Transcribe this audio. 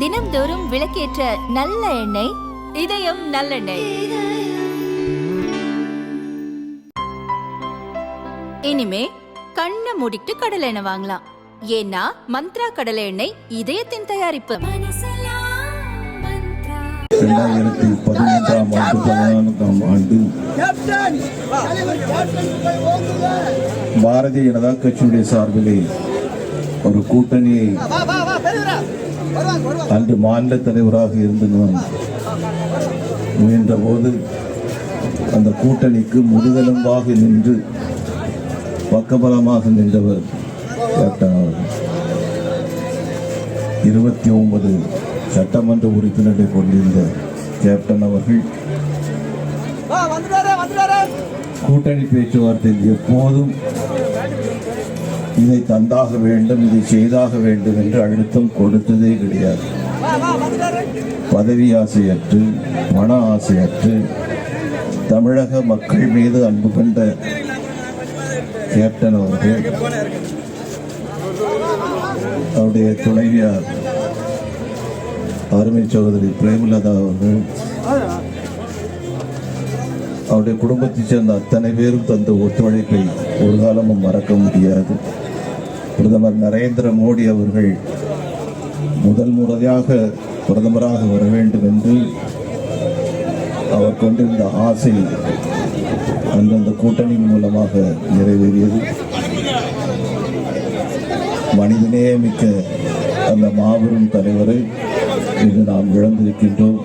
தினம்தோறும் விளக்கேற்ற நல்ல எண்ணெய் இதயம் நல்லெண்ணெய். இனிமே கண்ணை மூடிட்டு கடலை எண்ணெய் வாங்கலாம். ஏன்னா மந்த்ரா கடலை எண்ணெய் இதயத்தின் தயாரிப்பு. இரண்டாயிரத்தி ஆண்டு பதினான்காம் ஆண்டு பாரதிய ஜனதா கட்சியுடைய சார்பிலே ஒரு கூட்டணியை அன்று மாநில தலைவராக இருந்து நான் முயன்ற போது அந்த கூட்டணிக்கு முதுகெலும்பாக நின்று பக்கபலமாக நின்றவர் கேப்டன் இருபத்தி ஒன்பது சட்டமன்ற உறுப்பினரை கொண்டிருந்த கேப்டன் அவர்கள் கூட்டணி பேச்சுவார்த்தையில் எப்போதும் இதை தந்தாக வேண்டும் இதை செய்தாக வேண்டும் என்று அழுத்தம் கொடுத்ததே கிடையாது. பதவி ஆசையற்று பண ஆசையற்று தமிழக மக்கள் மீது அன்பு கொண்ட கேப்டன் அவர்கள் அவருடைய துணைவியார் அருமை சகோதரி பிரேமலதா அவர்கள் அவருடைய குடும்பத்தைச் சேர்ந்த அத்தனை பேரும் தந்த ஒத்துழைப்பை ஒரு காலமும் மறக்க முடியாது. பிரதமர் நரேந்திர மோடி அவர்கள் முதல் முறையாக பிரதமராக வர வேண்டும் என்று அவர் கொண்டிருந்த ஆசை அந்தந்த கூட்டணியின் மூலமாக நிறைவேறியது. மனிதநேயமிக்க அந்த மாபெரும் தலைவரை இன்று நாம் இழந்திருக்கின்றோம்.